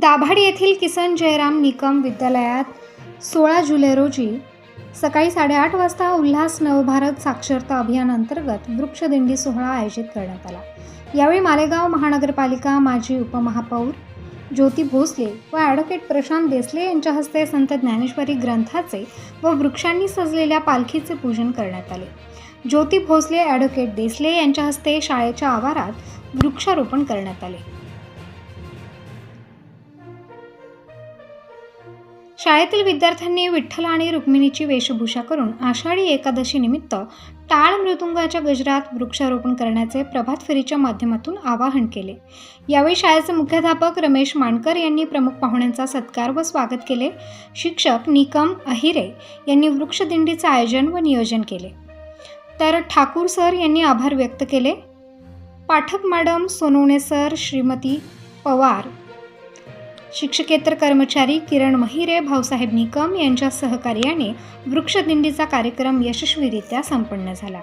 दाभाडी येथील किसन जयराम निकम विद्यालयात सोळा जुलै रोजी सकाळी साडेआठ वाजता उल्हास नवभारत साक्षरता अभियानांतर्गत वृक्षदिंडी सोहळा आयोजित करण्यात आला. यावेळी मालेगाव महानगरपालिका माजी उपमहापौर ज्योती भोसले व ॲडव्होकेट प्रशांत देसले यांच्या हस्ते संत ज्ञानेश्वरी ग्रंथाचे व वृक्षांनी सजलेल्या पालखीचे पूजन करण्यात आले. ज्योती भोसले ॲडव्होकेट देसले यांच्या हस्ते शाळेच्या आवारात वृक्षारोपण करण्यात आले. शाळेतील विद्यार्थ्यांनी विठ्ठल आणि रुक्मिणीची वेशभूषा करून आषाढी एकादशीनिमित्त टाळ मृदुंगाच्या गजरात वृक्षारोपण करण्याचे प्रभात फेरीच्या माध्यमातून आवाहन केले. यावेळी शाळेचे मुख्याध्यापक रमेश मानकर यांनी प्रमुख पाहुण्यांचा सत्कार व स्वागत केले. शिक्षक निकम अहिरे यांनी वृक्षदिंडीचे आयोजन व नियोजन केले. तर ठाकूर सर यांनी आभार व्यक्त केले. पाठक मॅडम सोनवणे सर श्रीमती पवार शिक्षकेतर कर्मचारी किरण महिरे भाऊसाहेब निकम यांच्या सहकार्याने वृक्षदिंडीचा कार्यक्रम यशस्वीरित्या संपन्न झाला.